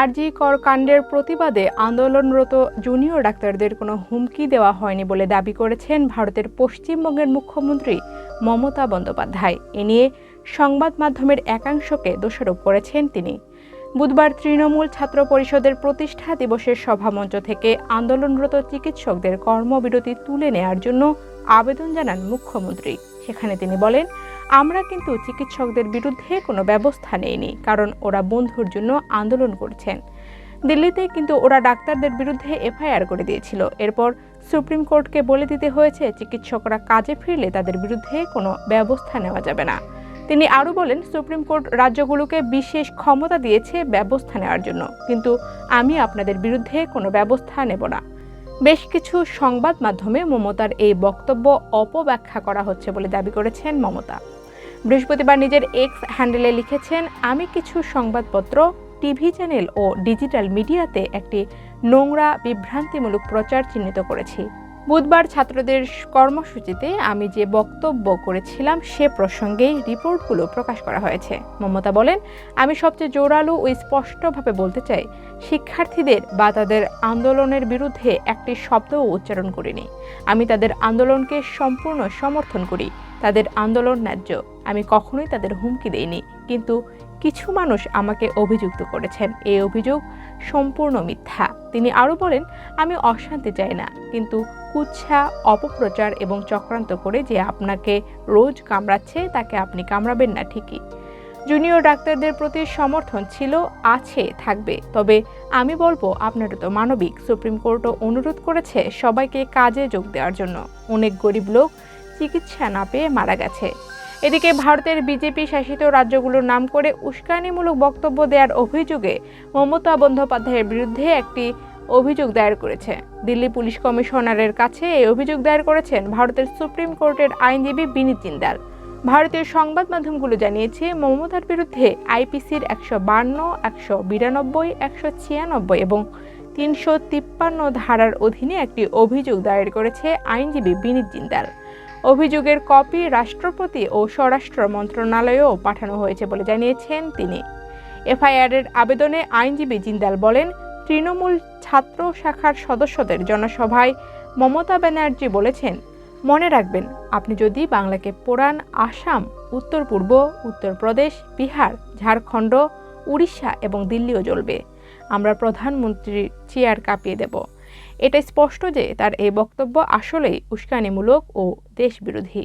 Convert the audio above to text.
আরজি কর কাণ্ডের প্রতিবাদে আন্দোলনরত জুনিয়র ডাক্তারদের কোনো হুমকি দেওয়া হয়নি বলে দাবি করেছেন ভারতের পশ্চিমবঙ্গের মুখ্যমন্ত্রী মমতা বন্দ্যোপাধ্যায়। এ নিয়ে সংবাদ মাধ্যমের একাংশকে দোষারোপ করেছেন তিনি। বুধবার তৃণমূল ছাত্র পরিষদের প্রতিষ্ঠা দিবসের সভামঞ্চ থেকে আন্দোলনরত চিকিৎসকদের কর্মবিরতি তুলে নেয়ার জন্য আবেদন জানান মুখ্যমন্ত্রী। সেখানে তিনি বলেন আমরা কিন্তু চিকিৎসকদের বিরুদ্ধে কোনো ব্যবস্থা নেইনি, কারণ ওরা বন্ধুর জন্য আন্দোলন করছেন। দিল্লিতে কিন্তু ওরা ডাক্তারদের বিরুদ্ধে এফআইআর করে দিয়েছিল। এরপর সুপ্রিম কোর্টকে বলে দিতে হয়েছে, চিকিৎসকরা কাজে ফিরলে তাদের বিরুদ্ধে কোনো ব্যবস্থা নেওয়া যাবে না। তিনি আরও বলেন, সুপ্রিম কোর্ট রাজ্যগুলোকে বিশেষ ক্ষমতা দিয়েছে ব্যবস্থা নেওয়ার জন্য, কিন্তু আমি আপনাদের বিরুদ্ধে কোনো ব্যবস্থা নেব না। বেশ কিছু সংবাদ মাধ্যমে মমতার এই বক্তব্য অপব্যাখ্যা করা হচ্ছে বলে দাবি করেছেন মমতা। বৃহস্পতিবার নিজের এক্স হ্যান্ডেলে লিখেছেন, আমি কিছু সংবাদপত্র, টিভি চ্যানেল ও ডিজিটাল মিডিয়াতে একটি নোংরা, বিভ্রান্তিমূলক প্রচার চিহ্নিত করেছি। বুধবার ছাত্রদের কর্মসূচিতে আমি যে বক্তব্য করেছিলাম সে প্রসঙ্গেই রিপোর্টগুলো প্রকাশ করা হয়েছে। মমতা বলেন, আমি সবচেয়ে জোরালো ও স্পষ্টভাবে বলতে চাই, শিক্ষার্থীদের বা তাদের আন্দোলনের বিরুদ্ধে একটি শব্দও উচ্চারণ করিনি। আমি তাদের আন্দোলনকে সম্পূর্ণ সমর্থন করি, তাদের আন্দোলন ন্যায্য। আমি কখনোই তাদের হুমকি দেইনি, কিন্তু কিছু মানুষ আমাকে অভিযুক্ত করেছেন। এই অভিযোগ সম্পূর্ণ মিথ্যা। তিনি আরও বলেন, আমি অশান্তি চাই না, কিন্তু কুচ্ছা অপপ্রচার এবং চক্রান্ত করে যে আপনাকে রোজ কামড়াচ্ছে, তাকে আপনি কামড়াবেন না ঠিকই। জুনিয়র ডাক্তারদের প্রতি সমর্থন ছিল, আছে, থাকবে। তবে আমি বলব, আপনারা তো মানবিক। সুপ্রিম কোর্টও অনুরোধ করেছে সবাইকে কাজে যোগ দেওয়ার জন্য। অনেক গরিব লোক চিকিৎসা না পেয়ে মারা গেছে। এদিকে ভারতের বিজেপি শাসিত রাজ্যগুলোর নাম করে উস্কানিমূলক বক্তব্য দেওয়ার অভিযোগে মমতা বন্দ্যোপাধ্যায়ের বিরুদ্ধে একটি অভিযোগ দায়ের করেছে। দিল্লি পুলিশ কমিশনারের কাছে এই অভিযোগ দায়ের করেছেন ভারতের সুপ্রিম কোর্টের আইনজীবী বিনীত জিন্দাল। ভারতীয় সংবাদ মাধ্যমগুলো জানিয়েছে, মমতার বিরুদ্ধে আইপিসির একশো বান্ন, একশো বিরানব্বই, একশো ছিয়ানব্বই এবং তিনশো তিপ্পান্ন ধারার অধীনে একটি অভিযোগ দায়ের করেছে আইনজীবী বিনীত জিন্দাল। অভিযোগের কপি রাষ্ট্রপতি ও স্বরাষ্ট্র মন্ত্রণালয়েও পাঠানো হয়েছে বলে জানিয়েছেন তিনি। এফআইআরের আবেদনে আইনজীবী জিন্দাল বলেন, তৃণমূল ছাত্র শাখার সদস্যদের জনসভায় মমতা ব্যানার্জি বলেছেন, মনে রাখবেন, আপনি যদি বাংলাকে পোড়ান আসাম, উত্তর পূর্ব উত্তরপ্রদেশ বিহার, ঝাড়খণ্ড, উড়িষ্যা এবং দিল্লিও জ্বলবে। আমরা প্রধানমন্ত্রীর চেয়ার কাঁপিয়ে দেব। এটা স্পষ্ট যে তার এই বক্তব্য আসলেই উস্কানিমূলক ও দেশবিরোধী।